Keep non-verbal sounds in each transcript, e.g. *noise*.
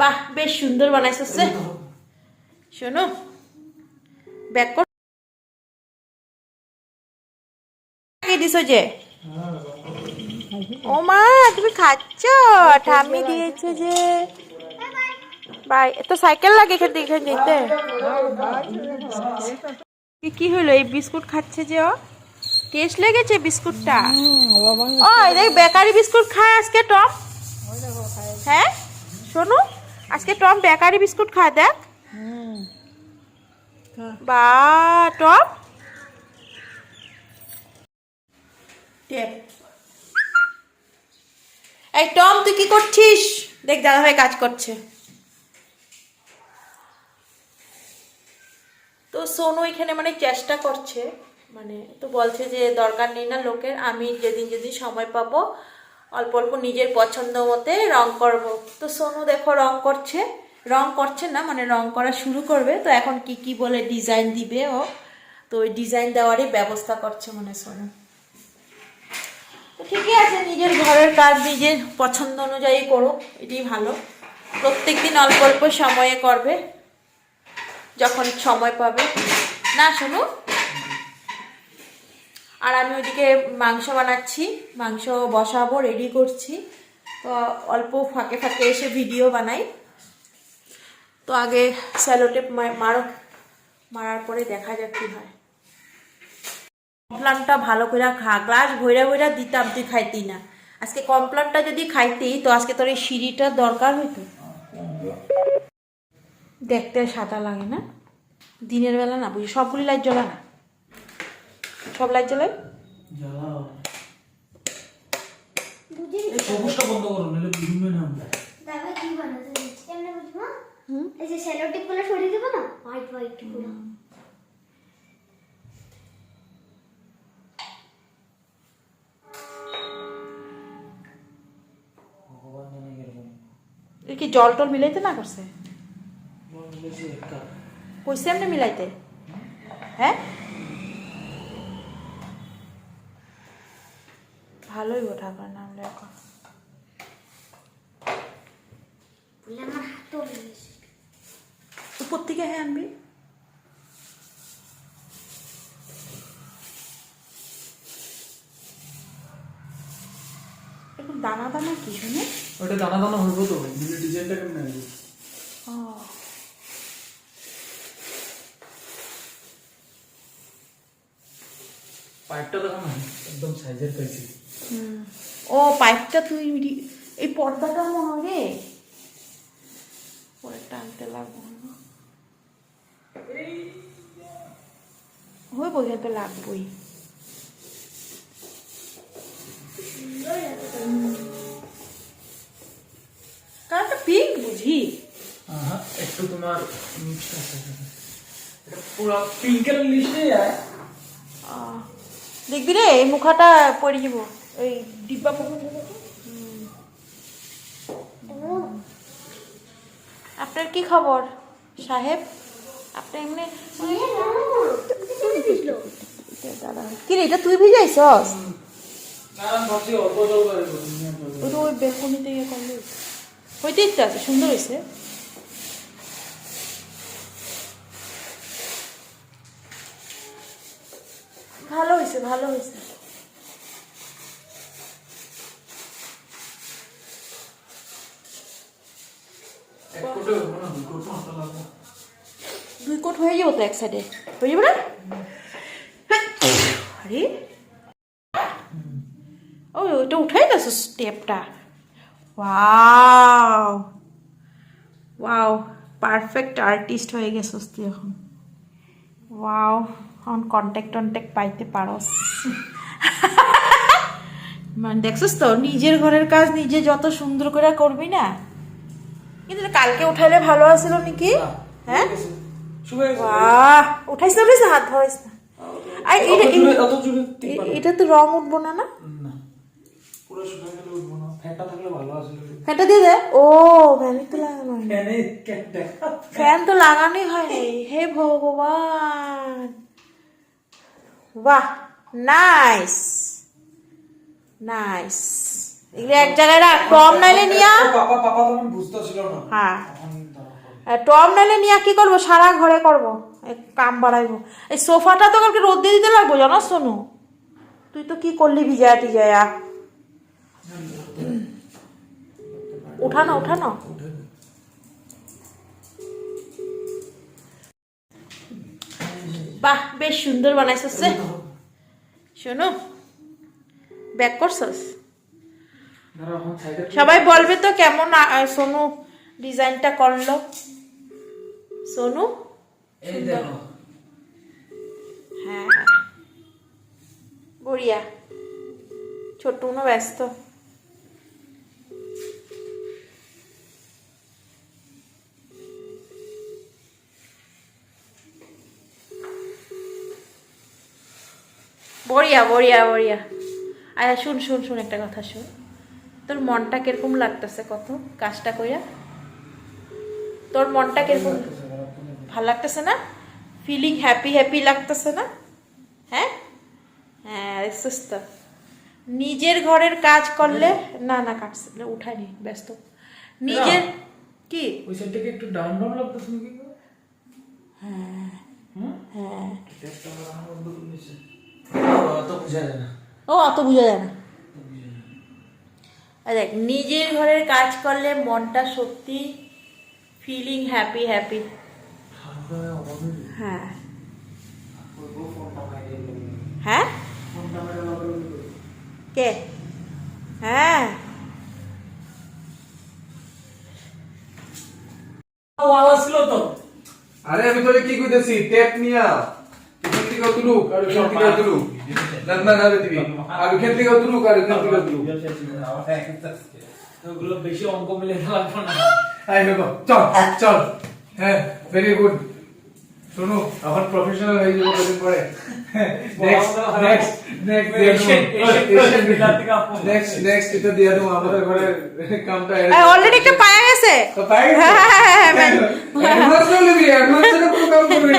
বাহ, বেশ সুন্দর বানাইছে শোনো ব্যাক কর। দিছো যে? ও মা, তুমি খাচ্ছ? ঠাম্মি দিয়েছে যে। বাই তো সাইকেল লাগে এখান থেকে, এখানে যেতে কি হলো? এই বিস্কুট খাচ্ছে যে ও? টেস্ট লেগেছে বিস্কুটটা? ও দেখ বেকারি বিস্কুট খায় আজকে টম। হ্যাঁ? শোনো আজকে টম বেকারি বিস্কুট খায় দেখ। বা টম। টেপ। এই টম তুই কি করছিস? দেখ দাদা ভাই কাজ করছে। তো সোনু এখানে মানে চেষ্টা করছে। মানে তো বলছে যে দরকার নেই না লোকের, আমি যেদিন যেদিন সময় পাবো, অল্প অল্প নিজের পছন্দ মতে রং করব। তো সোনু দেখো রং করছে রং করছে না মানে রং করা শুরু করবে, তো এখন কি কি বলে ডিজাইন দিবে ও? তো ওই ডিজাইন দেওয়ারই ব্যবস্থা করছে মানে সোনু। ঠিকই আছে, নিজের ঘরের কাজ নিজের পছন্দ অনুযায়ী করো, এটাই ভালো। প্রত্যেক দিন অল্প অল্প সময়ে করবে, যখন সময় পাবে। না শোনো আর আমি ওইদিকে মাংস বানাচ্ছি, মাংস বসাবো রেডি করছি। তো অল্প ফাঁকে ফাঁকে এসে ভিডিও বানাই। তো আগে স্যালোটেপ মারো, মারার পরে দেখা যাক কি হয়। কমপ্লানটা ভালো করে খা গ্লাস ভৈরা ভৈরা দিতাম তুই খাইতি না। আজকে কমপ্লানটা যদি খাইতি, তো আজকে তোর এই সিঁড়িটার দরকার হইতো। দেখতে সাদা লাগে না? দিনের বেলা না বুঝি সবগুলি লাইট জ্বলা না? সব লাইট জ্বলাই? জ্বালাও। এই সবুজটা বন্ধ করো নাহলে বুঝবে না আমরা। দাদা কি বানাতে কেমনে বুঝব? এই যে শ্যালো টিপগুলো সরিয়ে দেবো না? হোয়াইট কি জল টল মিলাইতে না করছে? কইছে এমনি মিলাইতে? হ্যাঁ? ভালোই গো ঠাকুর নাম লেখো। উপর থেকে হ্যাঁ আনবি। দানা দানা কি শুনে? ওটা দানা দানা হইব তো ডিজাইনটা কেমন আসবে পাইপটা দেখো না একদম সাইজের পাইছি। ও পাইপটা তুই এই পর্দাটা মনে হয় রে। পরে টানতে লাগবো হয়ে বোঝা তো লাগবোই। কারণটা পিঙ্ক বুঝি? একটু তোমার আছে। পুরো পিঙ্কের লিস্টে যায় আহ, দেখবি রে, এই মুখাটা পড়ে যাব ওই ডিব্বা আপনার কি খবর, সাহেব? আপনি এমনি কি রে, এটা তুই করে ওই তো ওই বেলকনিতে ইয়ে করলে। হইতে ইচ্ছে আছে, সুন্দর হয়েছে ভালো হয়েছে ভালো হয়েছে। দুই কোট হয়ে যাব তো এক সাইডে হয়ে যাবে না? আরে। ও ওইটা উঠাই গেছো স্টেপটা ওয়াও ওয়াও পারফেক্ট আর্টিস্ট হয়ে গেছস তুই এখন। ওয়াও এখন কন্ট্যাক্ট টন্ট্যাক্ট পাইতে পারস মানে দেখছিস তো নিজের ঘরের কাজ নিজে যত সুন্দর করে করবি না কিন্তু কালকে উঠাইলে ভালো আছিল নাকি? হ্যাঁ? বাহ উঠাইছ না হাত ধরাইছ। না আর এটা তো রং উঠবো না না? না পুরো শুকিয়ে গেলে উঠবো না। ফ্যানটা থাকলে ভালো আসলে ফ্যানটা দিয়ে দে। ও ফ্যান তো লাগানো ফ্যান তো লাগানোই হয়নি। হে ভগবান। বাহ নাইস নাইস এগুলো এক জায়গায় রাখ। টম নাইলে নিয়া? হ্যাঁ। টম নাইলে নিয়া কি করব? সারা ঘরে করব। কাম বাড়াইবো। এই সোফাটা তো কালকে রোদ দিয়ে দিতে লাগবো জানো শোনো তুই তো কি করলি ভিজায়া টিজায়া? উঠানো উঠানো। বাহ বেশ সুন্দর বানাইছস শোনো ব্যাক করছস? সবাই বলবে তো কেমন সোনু ডিজাইনটা করল। সোনু? হ্যাঁ। বড়িয়া। ছোট্ট ব্যস্ত। বড়িয়া বড়িয়া বড়িয়া। আচ্ছা শুন শুন শুন একটা কথা শুন। তোর মনটা কীরকম লাগতেছে কত? কাজটা কইরা। তোর মনটা কীরকম ভালো লাগতেছে না? ফিলিং হ্যাপি হ্যাপি লাগতেছে না? হ্যাঁ? হ্যাঁ সুস্থ। নিজের ঘরের কাজ করলে না না কাটছে না, উঠায়নি ব্যস্ত। নিজের কি? ওই সাইড থেকে একটু ডাউন ডাউন লাগতেছে নাকি? হ্যাঁ। হ্যাঁ। ও, অত বোঝা যায় না। দেখ, নিজের ঘরের কাজ করলে মনটা সত্যি ফিলিং হ্যাপি হ্যাপি হ্যাঁ। হ্যাঁ? কে? হ্যাঁ। আওয়াজ ছিল তো আরে, আমি তোরে কি কইতেছি? টেপ নিয়া। থেকে তুলুক আর ওখান থেকে তুলুক না না না রে দিবি। আর ওখান থেকে আর থেকে ওগুলো বেশি অঙ্ক মিলে না দেখো চল চল। হ্যাঁ ভেরি গুড শোনো এখন প্রফেশনাল হয়ে যাব কদিন পরে। Next next next Asian- Asian বিলাতি কাপড়। নেক্সট নেক্সট এটা দিয়ে দেবো আমাদের ঘরের কামটা অলরেডি একটা পায়া গেছে। হ্যাঁ, হ্যাঁ, হ্যাঁ, হ্যাঁ,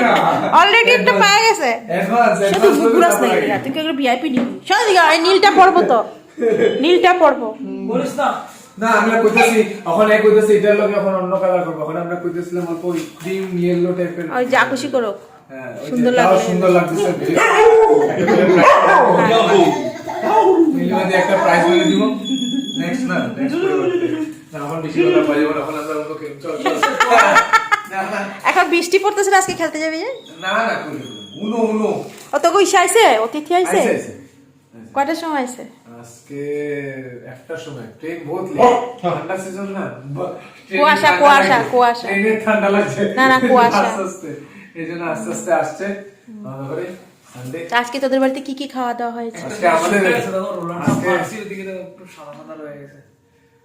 না। অলরেডি একটা পায়া গেছে। তুই ভিআইপি নিবি? শোন নীলটা পড়ব তো। *laughs* নীলটা পড়ব বলিস না। না আমরা কইতেছি এখন এক কইতেছি এটার লগে এখন অন্য কালার করব। *laughs* এখন আমরা কইতেছিলাম অল্প ক্রিম ইয়েলো টাইপের ওই যা খুশি করো হ্যাঁ সুন্দর লাগবে। সুন্দর লাগতেছে। নীলিমাদি একটা প্রাইজ বলে দিব। নেক্সট না এখন বৃষ্টি পড়তেছে না আজকে খেলতে যাবি? যে না না করি উনো উনো। ও তো আইছে অতিথি আইছে কয়টার সময় আইছে আজকে একটা সময় ট্রেন বহুত লেট ঠান্ডা সিজন না? কুয়াশা, কুয়াশা, কুয়াশা। ট্রেনে ঠান্ডা লাগছে না, না, কুয়াশা। আস্তে আস্তে। এই জন্য আস্তে আস্তে আসছে। আজকে তোদের বাড়িতে কি কি খাওয়া দাওয়া হয়েছে? আজকে আমাদের আজকে ফার্সি ওদিকে তো একটু সাদা সাদা রয়ে গেছে।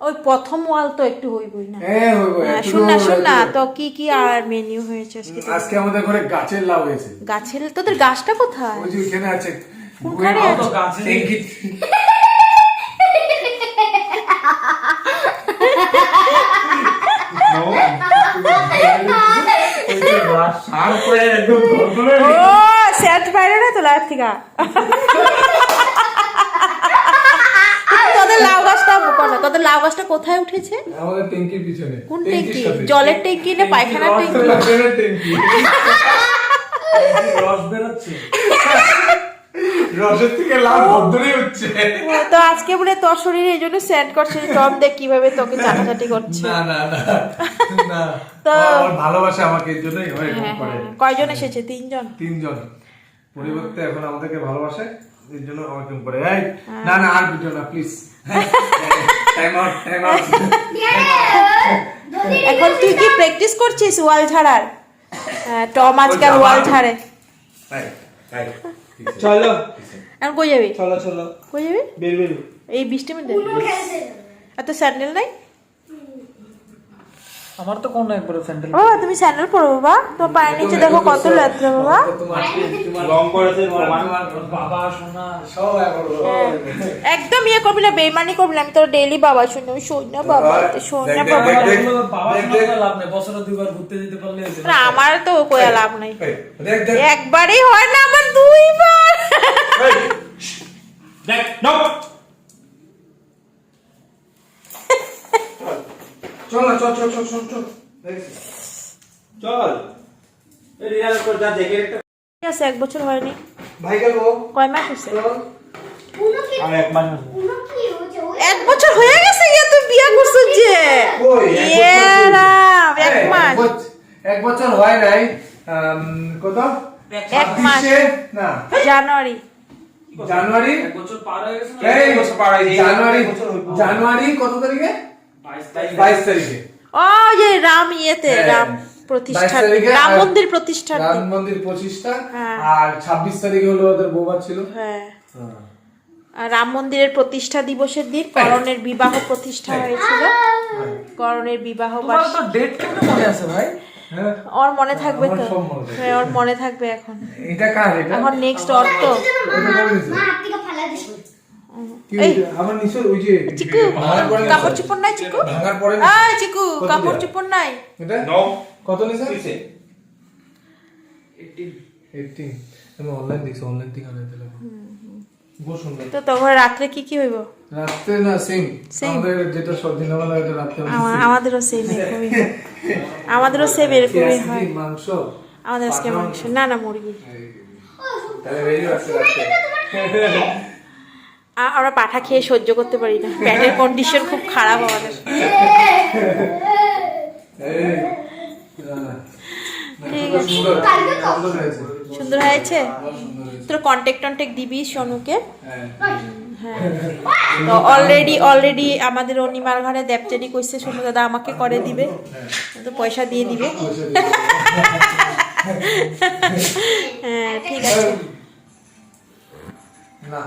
ওই প্রথম ওয়াল তো একটু হইবই না। হ্যাঁ হইব হ্যাঁ, শুন না শুন না তো কি কি আর মেনু হয়েছে আজকে আজকে আমাদের ঘরে গাছের লাউ হয়েছে। গাছের তোদের গাছটা কোথায়? ওই যে ওখানে আছে। কোনখানে ট্যাঙ্কি সার করে একদম ধরধরে ও স্যাট বাইরে না তো লাইফ থেকে? তোদের লাউ গাছটা তোদের লাউ গাছটা কোথায় উঠেছে? আমাদের ট্যাঙ্কির পিছনে। কোন ট্যাঙ্কি। জলের ট্যাঙ্কি না পায়খানার ট্যাঙ্কি? রস বেরোচ্ছে। *laughs* রসের থেকে হচ্ছে। তো আজকে বলে তোর শরীরে এই জন্য স্যান্ড করছে টম দেখ কীভাবে তোকে চাটাচাটি করছে। না না না তো- ভালোবাসে আমাকে এর জন্যই হ্যাঁ করে। হ্যাঁ। কয়জন এসেছে? তিনজন? তিনজন। পরিবর্তে এখন আমাদেরকে ভালোবাসে এর জন্য আমাকে করে। এই না না আর ভিডিও না please time out time out এখন তুই কি প্র্যাকটিস করছিস ওয়াল ঝাড়ার? হ্যাঁ, টম আজকাল ওয়াল ঝাড়ে। চলো। এখন কই যাবি? চলো চলো। কই যাবি? বের বেরু এই বৃষ্টি মধ্যে? আর তো স্যান্ডেল নাই? আমার তো কোন একবার স্যান্ডেল ও তুমি স্যান্ডেল পরো বাবা। তোমার পায়ের নিচে দেখো কত লেত্রা বাবা। রং করেছে বাবা। সোনা সব একদম ইয়ে করবি না বেইমানি করবি না। আমি তোর ডেইলি বাবা শুনি আমি শোন না বাবা শোন না দেখ, বাবা দেখ, দেখ। বাবা দেখ, দেখ। লাভ নেই বছরে দুইবার ঘুরতে যেতে পারলে না আমার তো কোয়া লাভ নাই। দেখ দেখ। একবারই হয় না আমার দুইবার। নাও চল না চল চল চল চল চল। চল। এই রিয়াল করে যা দেখে একটা আছে এক বছর হয়নি। ভাই গেল। কয় মাস আর এক মাস হচ্ছে এক বছর হয়ে গেছে গিয়ে তুই বিয়ে করছিস যে। কই, এক ইয়ে মাস। এক বছর হয় নাই। কত? এক মাস। না। জানুয়ারি। জানুয়ারি? এক বছর পার হয়ে গেছে এই বছর পার হয়ে জানুয়ারি। জানুয়ারি কত তারিখে? বাইশ তারিখে ও যে রাম ইয়েতে হ্যাঁ। রাম প্রতিষ্ঠা তারিখে রাম মন্দির প্রতিষ্ঠার রাম মন্দির হ্যাঁ। আর ছাব্বিশ তারিখে হলো ওদের বৌভাত ছিল হ্যাঁ রাম মন্দিরের প্রতিষ্ঠা দিবসের দিন করণের বিবাহ প্রতিষ্ঠা হয়েছিল করণের বিবাহ ডেট কেমন মনে আছে ভাই হ্যাঁ ওর মনে থাকবে তো মনে। হ্যাঁ ওর মনে থাকবে এখন এটা কার এটা এখন নেক্সট ওর চিকু কাপড়। নাই চিকু? কাপড়? নাই। কত নিছে? কিসে? 18 18 আমি অনলাইন দেখছি অনলাইন থেকে তো তখন রাত্রে কি কি হইব? রাত্রে না সেম আমাদের যেটা সব দিনবেলা এটা রাত্রে আমাদেরও সেম এরকমই আমাদেরও সেম এরকমই হয়। মাংস? আমাদের আজকে মাংস। না না মুরগি। তাহলে বেরিয়ে আসছে রাত্রে। আ- *laughs* *laughs* আমরা পাঠা খেয়ে সহ্য করতে পারি না। পেটের কন্ডিশন খুব খারাপ আমাদের। এই, না, না। ঠিক আছে। সুন্দর হয়েছে? তোর কন্টেক্ট টন্টেক্ট দিবি সোনুকে? হ্যাঁ। হ্যাঁ তো অলরেডি অলরেডি আমাদের অনিমার ঘরে দেবচারি কইছে সোনু দাদা আমাকে করে দিবে। তো পয়সা দিয়ে দিবে। হ্যাঁ ঠিক আছে। না